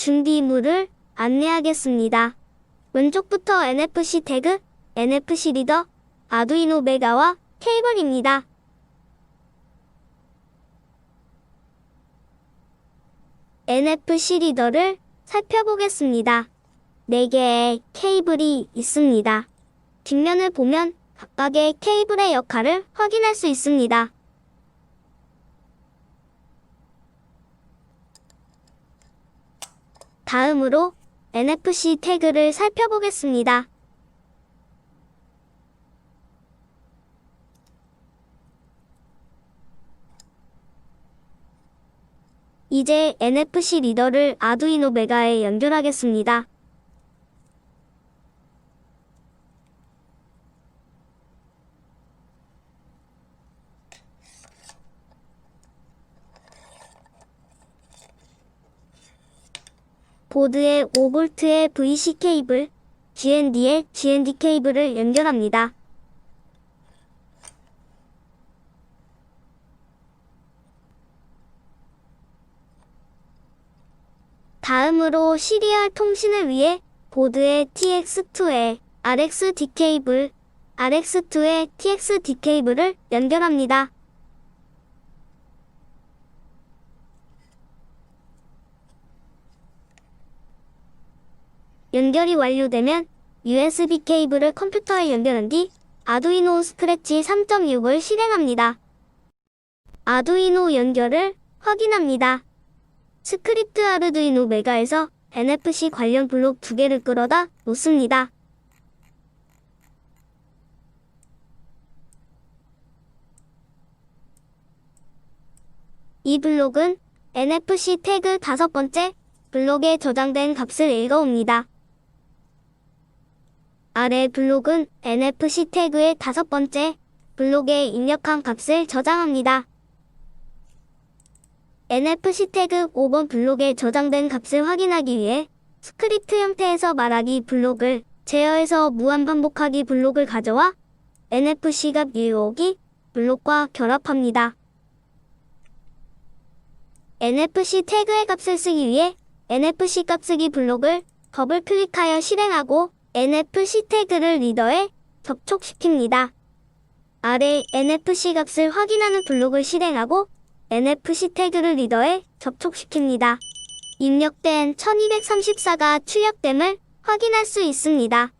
준비물을 안내하겠습니다. 왼쪽부터 NFC 태그, NFC 리더, 아두이노 메가와 케이블입니다. NFC 리더를 살펴보겠습니다. 4개의 케이블이 있습니다. 뒷면을 보면 각각의 케이블의 역할을 확인할 수 있습니다. 다음으로 NFC 태그를 살펴보겠습니다. 이제 NFC 리더를 아두이노 메가에 연결하겠습니다. 보드에 5V의 VC 케이블, GND에 GND 케이블을 연결합니다. 다음으로 시리얼 통신을 위해 보드의 TX2에 RXD 케이블, RX2에 TXD 케이블을 연결합니다. 연결이 완료되면 USB 케이블을 컴퓨터에 연결한 뒤 아두이노 스크래치 3.6을 실행합니다. 아두이노 연결을 확인합니다. 스크립트 아르두이노 메가에서 NFC 관련 블록 두 개를 끌어다 놓습니다. 이 블록은 NFC 태그 다섯 번째 블록에 저장된 값을 읽어옵니다. 아래 블록은 NFC 태그의 다섯 번째 블록에 입력한 값을 저장합니다. NFC 태그 5번 블록에 저장된 값을 확인하기 위해 스크립트 형태에서 말하기 블록을 제어해서 무한반복하기 블록을 가져와 NFC 값 이용기 블록과 결합합니다. NFC 태그의 값을 쓰기 위해 NFC 값 쓰기 블록을 더블 클릭하여 실행하고 NFC 태그를 리더에 접촉시킵니다. 아래 NFC 값을 확인하는 블록을 실행하고 NFC 태그를 리더에 접촉시킵니다. 입력된 1234가 출력됨을 확인할 수 있습니다.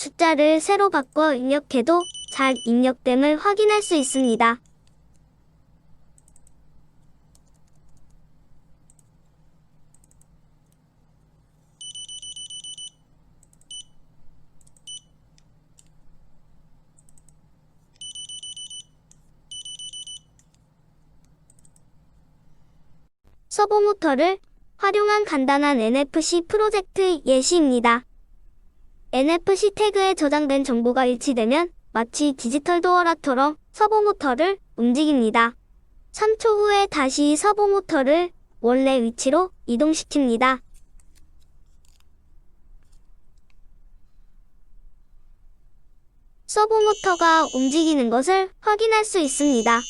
숫자를 새로 바꿔 입력해도 잘 입력됨을 확인할 수 있습니다. 서버 모터를 활용한 간단한 NFC 프로젝트 예시입니다. NFC 태그에 저장된 정보가 일치되면 마치 디지털 도어락처럼 서버 모터를 움직입니다. 3초 후에 다시 서버 모터를 원래 위치로 이동시킵니다. 서버 모터가 움직이는 것을 확인할 수 있습니다.